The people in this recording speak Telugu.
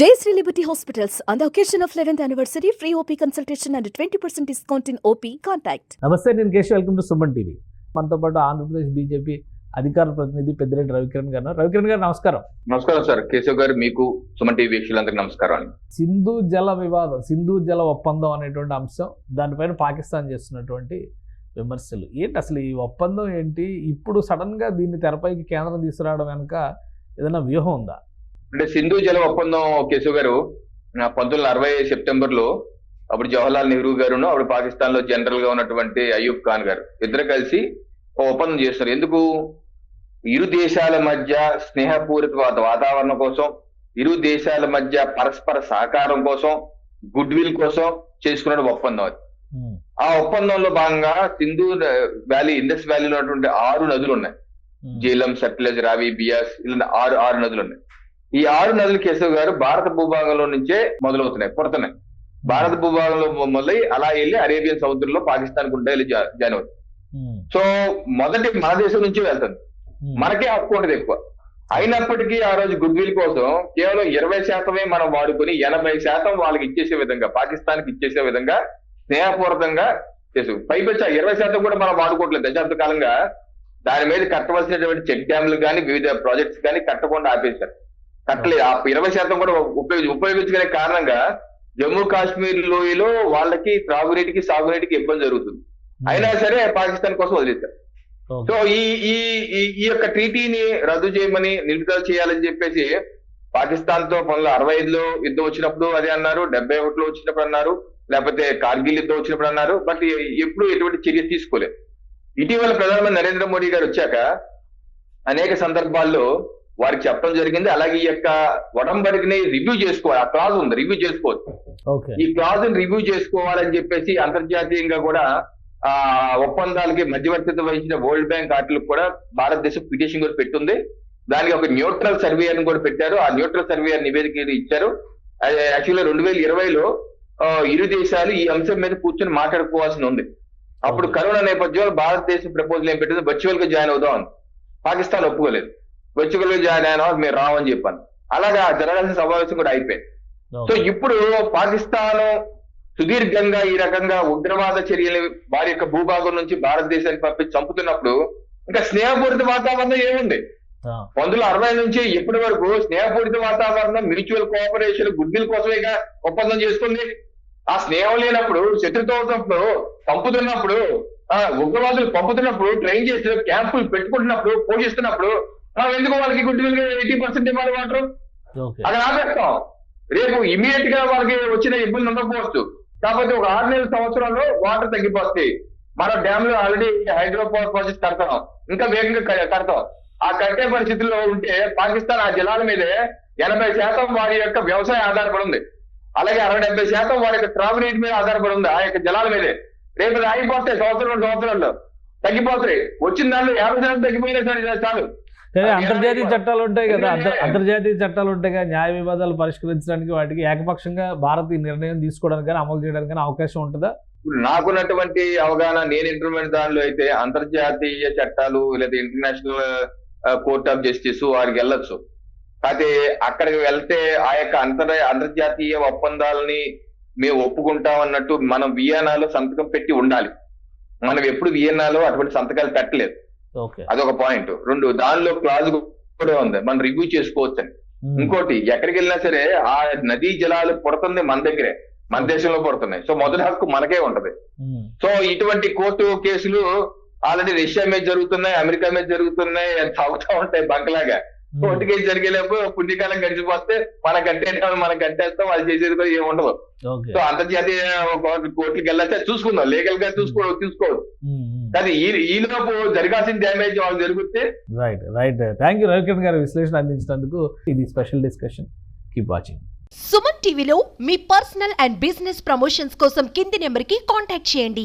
Jayasree Liberty Hospitals, on the occasion of 11th anniversary, free OP consultation and 20% discount in OP. Contact. నమస్తే నేను Keshav. Welcome to Suman TV మనతో పాటు ఆంధ్రప్రదేశ్ బీజేపీ అధికార ప్రతినిధి పెద్దిరెడ్డి రవికిరణ్ గారు రవికిరణ్ గారు నమస్కారం. నమస్కారం సార్. కేశవ్ గారు మీకు సుమన్ టీవీ వీక్షకులందరికీ నమస్కారం అండి. సింధు జల వివాదం సింధు జల ఒప్పందం అనేటువంటి అంశం దానిపైన పాకిస్తాన్ చేస్తున్నటువంటి విమర్శలు. ఏంటి అసలు ఈ ఒప్పందం ఏంటి? ఇప్పుడు సడన్గా దీన్ని తెరపైకి కేంద్రం తీసుకురావడం వెనుక ఏదైనా వ్యూహం ఉందా? అంటే సింధు జల ఒప్పందం కేశవ్ గారు పంతొమ్మిది వందల అరవై సెప్టెంబర్లో అప్పుడు జవహర్లాల్ నెహ్రూ గారును అప్పుడు పాకిస్తాన్లో జనరల్గా ఉన్నటువంటి అయూబ్ ఖాన్ గారు ఇద్దరు కలిసి ఒప్పందం చేస్తున్నారు. ఎందుకు? ఇరు దేశాల మధ్య స్నేహపూరిత వాత- వాతావరణం కోసం ఇరు దేశాల మధ్య పరస్పర సహకారం కోసం గుడ్ విల్ కోసం చేసుకున్న ఒప్పందం అది. ఆ ఒప్పందంలో భాగంగా సింధు వ్యాలీ ఇండస్ వ్యాలీలో ఉన్నటువంటి ఆరు నదులు ఉన్నాయి. జీలం సట్లెజ్ రావి బియాస్ ఇలా ఆరు ఆరు నదులు ఉన్నాయి. ఈ ఆరు నదులు కేశవ్ గారు భారత భూభాగంలో నుంచే మొదలవుతున్నాయి పుడుతున్నాయి. భారత భూభాగంలో మొదలై అలా వెళ్ళి అరేబియన్ సముద్రంలో పాకిస్తాన్ గుండా వెళ్ళి జాయిన్ అవుతుంది సో మొదటి మన దేశం నుంచి వెళ్తుంది. మనకే హక్కు ఉంటుంది ఎక్కువ. అయినప్పటికీ ఆ రోజు గుడ్ విల్ కోసం కేవలం ఇరవై శాతమే మనం వాడుకొని ఎనభై శాతం వాళ్ళకి ఇచ్చేసే విధంగా పాకిస్తాన్కి ఇచ్చేసే విధంగా స్నేహపూర్వకంగా చేసు పైపెచ్చా ఇరవై శాతం కూడా మనం వాడుకోవట్లేదు. దశాబ్ద కాలంగా దాని మీద కట్టవలసినటువంటి చెక్ డ్యామ్లు కానీ వివిధ ప్రాజెక్ట్స్ కానీ కట్టకుండా ఆపేశారు. కట్టలేదు. ఆ ఇరవై శాతం కూడా ఉపయోగి ఉపయోగించుకునే కారణంగా జమ్మూ కాశ్మీర్ లోయలో వాళ్ళకి త్రాగునీటికి సాగునీటికి ఇబ్బంది జరుగుతుంది. అయినా సరే పాకిస్తాన్ కోసం వదిలేశారు. ఓకే. సో ఈ ఈ ఈ- యొక్క ట్రీటీని రద్దు చేయమని నిలుపుదల చేయాలని చెప్పేసి పాకిస్తాన్తో వందల అరవై ఐదులో యుద్ధం వచ్చినప్పుడు అదే అన్నారు డెబ్బై ఒకటిలో వచ్చినప్పుడు అన్నారు లేకపోతే కార్గిల్ యుద్ధం వచ్చినప్పుడు అన్నారు బట్ ఎప్పుడు ఎటువంటి చర్య తీసుకోలేదు. ఇటీవల ప్రధానమంత్రి నరేంద్ర మోడీ గారు వచ్చాక అనేక సందర్భాల్లో వారికి చెప్పడం జరిగింది. అలాగే ఈ యొక్క ఒడంబడికని రివ్యూ చేసుకోవాలి. ఆ క్లాజ్ ఉంది. రివ్యూ చేసుకోవచ్చు. ఈ క్లాజ్ రివ్యూ చేసుకోవాలని చెప్పేసి అంతర్జాతీయంగా కూడా ఆ ఒప్పందాలకి మధ్యవర్తిత్వం వహించిన వరల్డ్ బ్యాంక్ వాటికి కూడా భారతదేశం పిటిషన్ కూడా పెట్టుంది. దానికి ఒక న్యూట్రల్ సర్వే అని కూడా పెట్టారు. ఆ న్యూట్రల్ సర్వే నివేదిక ఇచ్చారు. యాక్చువల్గా రెండు వేల ఇరవైలో ఇరు దేశాలు ఈ అంశం మీద కూర్చొని మాట్లాడుకోవాల్సి ఉంది. అప్పుడు కరోనా నేపథ్యంలో భారతదేశం ప్రపోజల్ ఏం పెట్టింది? వర్చువల్గా జాయిన్ అవుదాం అని. పాకిస్తాన్ ఒప్పుకోలేదు. వర్చువల్గా జాయిన్ అయినా మీరు రావని చెప్పాను. అలాగా జరగాల్సిన సమావేశం కూడా అయిపోయింది. సో. ఇప్పుడు పాకిస్తాన్ సుదీర్ఘంగా ఈ రకంగా ఉగ్రవాద చర్యలు వారి యొక్క భూభాగం నుంచి భారతదేశానికి పంపి చంపుతున్నప్పుడు ఇంకా స్నేహపూరిత వాతావరణం ఏముంది? పంతొమ్మిది అరవై నుంచి ఇప్పటి వరకు స్నేహపూరిత వాతావరణం మ్యూచువల్ కోఆపరేషన్ గుడ్విల్ కోసమేగా ఒప్పందం చేసుకుంది. ఆ స్నేహం లేనప్పుడు శత్రుత్వం అవుతున్నప్పుడు పంపుతున్నప్పుడు ఆ ఉగ్రవాదులు పంపుతున్నప్పుడు ట్రైన్ చేసి క్యాంపులు పెట్టుకుంటున్నప్పుడు పోషిస్తున్నప్పుడు ఎందుకు వాళ్ళకి గుడ్విల్ ఎయిటీ పర్సెంట్ ఇవ్వాలి వాటర్. అక్కడ ఆపేస్తాం. రేపు ఇమీడియట్గా వాళ్ళకి వచ్చిన ఇబ్బంది ఉండకపోవచ్చు. కాకపోతే ఒక ఆరు నెలల సంవత్సరంలో వాటర్ తగ్గిపోతాయి మన డ్యామ్లో ఆల్రెడీ హైడ్రో పవర్ ప్రాజెక్ట్ కడతాం. ఇంకా వేగంగా కడతాం. ఆ కట్టే పరిస్థితుల్లో ఉంటే పాకిస్తాన్ ఆ జలాల మీదే ఎనభై శాతం వారి యొక్క వ్యవసాయం ఆధారపడి ఉంది. అలాగే అరవై డెబ్బై శాతం వారి యొక్క త్రాగునీటి మీద ఆధారపడి ఉంది ఆ యొక్క జలాల మీదే. రేపు అది ఆగిపోతాయి సంవత్సరం సంవత్సరాల్లో. తగ్గిపోతాయి. వచ్చిన దాంట్లో యాభై శాతం తగ్గిపోయినా సరే చాలు. అది అంతర్జాతీయ చట్టాలు ఉంటాయి కదా. అంతర్జాతీయ చట్టాలు ఉంటాయి కదా న్యాయ వివాదాలు పరిష్కరించడానికి వాటికి ఏకపక్షంగా భారత్ ఈ నిర్ణయం తీసుకోవడానికి కానీ అమలు చేయడానికి కానీ అవకాశం ఉంటుందా? నాకున్నటువంటి అవగాహన నేను ఇంటర్మీడియట్ దానిలో అయితే అంతర్జాతీయ చట్టాలు లేదా ఇంటర్నేషనల్ కోర్ట్ ఆఫ్ జస్టిస్ వారికి వెళ్ళొచ్చు. అయితే అక్కడికి వెళ్తే ఆ యొక్క అంతర్ అంతర్జాతీయ ఒప్పందాలని మేము ఒప్పుకుంటాం అన్నట్టు మనం వియన్నాలో సంతకం పెట్టి ఉండాలి. మనం ఎప్పుడు వియన్నాలో అటువంటి సంతకాలు పెట్టలేదు. అదొక పాయింట్. రెండు దానిలో క్లాజ్ కూడా ఉంది. మనం రివ్యూ చేసుకోవచ్చు అని ఇంకోటి ఎక్కడికి వెళ్ళినా సరే ఆ నదీ జలాలు పుడుతుంది మన దగ్గరే. మన దేశంలో పుడుతున్నాయి. సో మొదటి హక్కు మనకే ఉంటది. సో ఇటువంటి కోర్టు కేసులు ఆల్రెడీ రష్యా మీద జరుగుతున్నాయి అమెరికా మీద జరుగుతున్నాయి అది సాగుతూ ఉంటాయి బంకలాగా. కోర్టు కేసు జరిగేటప్పుడు పుణ్యకాలం గడిచిపోతే మన కట్టేటాం మనం కట్టేస్తాం వాళ్ళు చేసేది కూడా ఏమి ఉండదు. సో అంతర్జాతీయ కోర్టు- కోర్టుకి వెళ్ళొస్తే చూసుకుందాం. లీగల్గా చూసుకో చూసుకోవచ్చు. కానీ ఈ ఈలోపు జరగాల్సిన డ్యామేజ్ వాళ్ళు జరిగితే right right thank you Ravikiran గారు విశ్లేషణ అందించినందుకు ఇది special discussion keep watching Suman టీవీలో మీ పర్సనల్ అండ్ బిజినెస్ ప్రమోషన్స్ కోసం కింది నెంబర్కి కాంటాక్ట్ చేయండి.